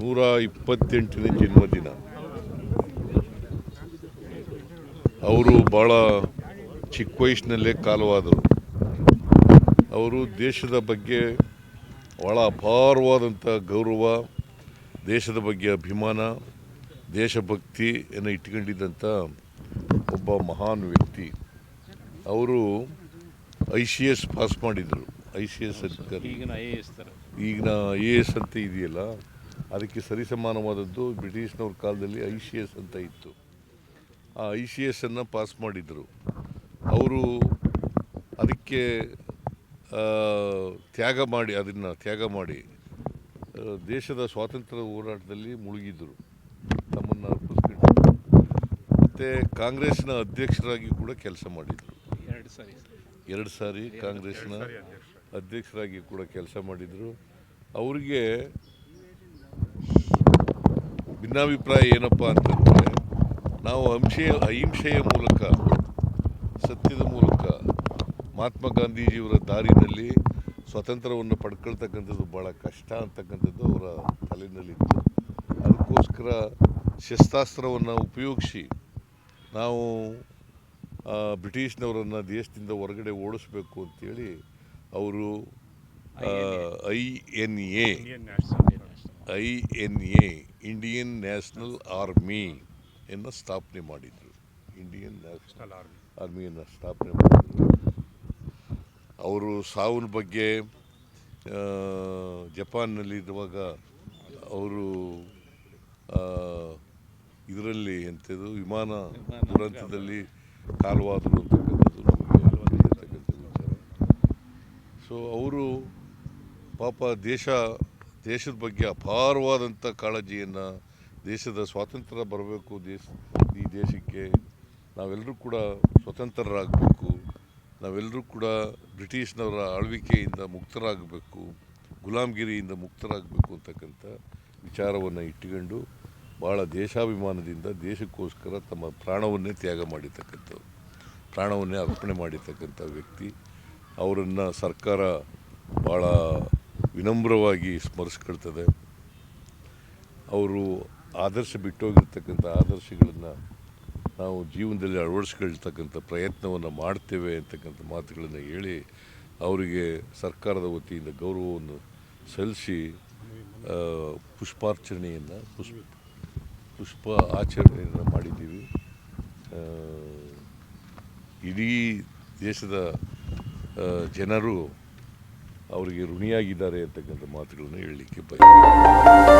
ನೂರ ಇಪ್ಪತ್ತೆಂಟನೇ ಜನ್ಮದಿನ. ಅವರು ಭಾಳ ಚಿಕ್ಕ ವಯಸ್ಸಿನಲ್ಲೇ ಕಾಲವಾದರು ಅವರು ದೇಶದ ಬಗ್ಗೆ ಭಾಳ ಅಪಾರವಾದಂಥ ಗೌರವ ದೇಶದ ಬಗ್ಗೆ ಅಭಿಮಾನ ದೇಶಭಕ್ತಿಯನ್ನು ಇಟ್ಕೊಂಡಿದ್ದಂಥ ಒಬ್ಬ ಮಹಾನ್ ವ್ಯಕ್ತಿ. ಅವರು ಐ ಸಿ ಎಸ್ ಪಾಸ್ ಮಾಡಿದರು. ಐ ಸಿ ಎಸ್ ಅಧಿಕಾರಿ ಈಗಿನ ಐ ಎ ಎಸ್ ಈಗಿನ ಐ ಎ ಎಸ್ ಅಂತ ಇದೆಯಲ್ಲ ಅದಕ್ಕೆ ಸರಿಸಮಾನವಾದದ್ದು ಬ್ರಿಟಿಷ್ನವ್ರ ಕಾಲದಲ್ಲಿ ಐ ಸಿ ಎಸ್ ಅಂತ ಇತ್ತು. ಆ ಐ ಸಿ ಎಸ್ ಅನ್ನು ಪಾಸ್ ಮಾಡಿದರು. ಅವರು ಅದಕ್ಕೆ ಆ, ತ್ಯಾಗ ಮಾಡಿ ಅದನ್ನು ತ್ಯಾಗ ಮಾಡಿ ದೇಶದ ಸ್ವಾತಂತ್ರ್ಯ ಹೋರಾಟದಲ್ಲಿ ಮುಳುಗಿದ್ರು. ತಮ್ಮನ್ನು ಅರ್ಪಿಸ್ಕೊಂಡು ಮತ್ತು ಕಾಂಗ್ರೆಸ್ನ ಅಧ್ಯಕ್ಷರಾಗಿ ಕೂಡ ಕೆಲಸ ಮಾಡಿದರು. ಎರಡು ಸಾರಿ ಎರಡು ಸಾರಿ ಕಾಂಗ್ರೆಸ್ನ ಅಧ್ಯಕ್ಷರಾಗಿ ಕೂಡ ಕೆಲಸ ಮಾಡಿದರು. ಅವರಿಗೆ ಭಿನ್ನಾಭಿಪ್ರಾಯ ಏನಪ್ಪ ಅಂತಂದರೆ ನಾವು ಅಂಶೆಯ ಅಹಿಂಸೆಯ ಮೂಲಕ ಸತ್ಯದ ಮೂಲಕ ಮಹಾತ್ಮ ಗಾಂಧೀಜಿಯವರ ದಾರಿನಲ್ಲಿ ಸ್ವಾತಂತ್ರ್ಯವನ್ನು ಪಡ್ಕೊಳ್ತಕ್ಕಂಥದ್ದು ಭಾಳ ಕಷ್ಟ ಅಂತಕ್ಕಂಥದ್ದು ಅವರ ತಲೆಯಲ್ಲಿತ್ತು ಅದಕ್ಕೋಸ್ಕರ ಶಸ್ತ್ರಾಸ್ತ್ರವನ್ನು ಉಪಯೋಗಿಸಿ ನಾವು ಬ್ರಿಟಿಷ್ನವರನ್ನು ದೇಶದಿಂದ ಹೊರಗಡೆ ಓಡಿಸ್ಬೇಕು ಅಂತೇಳಿ ಅವರು I N A. I N A Indian National Army ಎನ್ನು ಸ್ಥಾಪನೆ ಮಾಡಿದರು. ಇಂಡಿಯನ್ ನ್ಯಾಷನಲ್ ಆರ್ಮಿಯನ್ನು ಸ್ಥಾಪನೆ ಮಾಡಿದರು. ಅವರು ಸಾವಿನ ಬಗ್ಗೆ ಜಪಾನ್ನಲ್ಲಿರುವಾಗ ಅವರು ಇದರಲ್ಲಿ ಎಂಥದ್ದು ವಿಮಾನ ದುರಂತದಲ್ಲಿ ಕಾಲವಾದರು ಅಂತಕ್ಕಂಥದ್ದು ನಮಗೆ ವಿಚಾರ ಸೊ ಅವರು ಪಾಪ ದೇಶ ದೇಶದ ಬಗ್ಗೆ ಅಪಾರವಾದಂಥ ಕಾಳಜಿಯನ್ನು ದೇಶದ ಸ್ವಾತಂತ್ರ್ಯ ಬರಬೇಕು, ದೇಶ, ಈ ದೇಶಕ್ಕೆ ನಾವೆಲ್ಲರೂ ಕೂಡ ಸ್ವತಂತ್ರರಾಗಬೇಕು, ನಾವೆಲ್ಲರೂ ಕೂಡ ಬ್ರಿಟಿಷ್ನವರ ಆಳ್ವಿಕೆಯಿಂದ ಮುಕ್ತರಾಗಬೇಕು ಗುಲಾಮಗಿರಿಯಿಂದ ಮುಕ್ತರಾಗಬೇಕು ಅಂತಕ್ಕಂಥ ವಿಚಾರವನ್ನು ಇಟ್ಟುಕೊಂಡು ಭಾಳ ದೇಶಾಭಿಮಾನದಿಂದ ದೇಶಕ್ಕೋಸ್ಕರ ತಮ್ಮ ಪ್ರಾಣವನ್ನೇ ತ್ಯಾಗ ಮಾಡಿರ್ತಕ್ಕಂಥವ್ರು, ಪ್ರಾಣವನ್ನೇ ಅರ್ಪಣೆ ಮಾಡಿರ್ತಕ್ಕಂಥ ವ್ಯಕ್ತಿ. ಅವರನ್ನು ಸರ್ಕಾರ ಭಾಳ ವಿನಮ್ರವಾಗಿ ಸ್ಮರಿಸ್ಕೊಳ್ತದೆ. ಅವರು ಆದರ್ಶ ಬಿಟ್ಟೋಗಿರ್ತಕ್ಕಂಥ ಆದರ್ಶಗಳನ್ನು ನಾವು ಜೀವನದಲ್ಲಿ ಅಳವಡಿಸ್ಕೊಳ್ತಕ್ಕಂಥ ಪ್ರಯತ್ನವನ್ನು ಮಾಡ್ತೇವೆ ಅಂತಕ್ಕಂಥ ಮಾತುಗಳನ್ನು ಹೇಳಿ ಅವರಿಗೆ ಸರ್ಕಾರದ ವತಿಯಿಂದ ಗೌರವವನ್ನು ಸಲ್ಲಿಸಿ ಪುಷ್ಪಾರ್ಚನೆಯನ್ನು, ಪುಷ್ಪ ಪುಷ್ಪ ಆಚರಣೆಯನ್ನು ಮಾಡಿದ್ದೀವಿ. ಇಡೀ ದೇಶದ ಜನರು ಅವರಿಗೆ ಋಣಿಯಾಗಿದ್ದಾರೆ ಅಂತಕ್ಕಂಥ ಮಾತುಗಳನ್ನು ಹೇಳಲಿಕ್ಕೆ ಬಯಸ್ತೀನಿ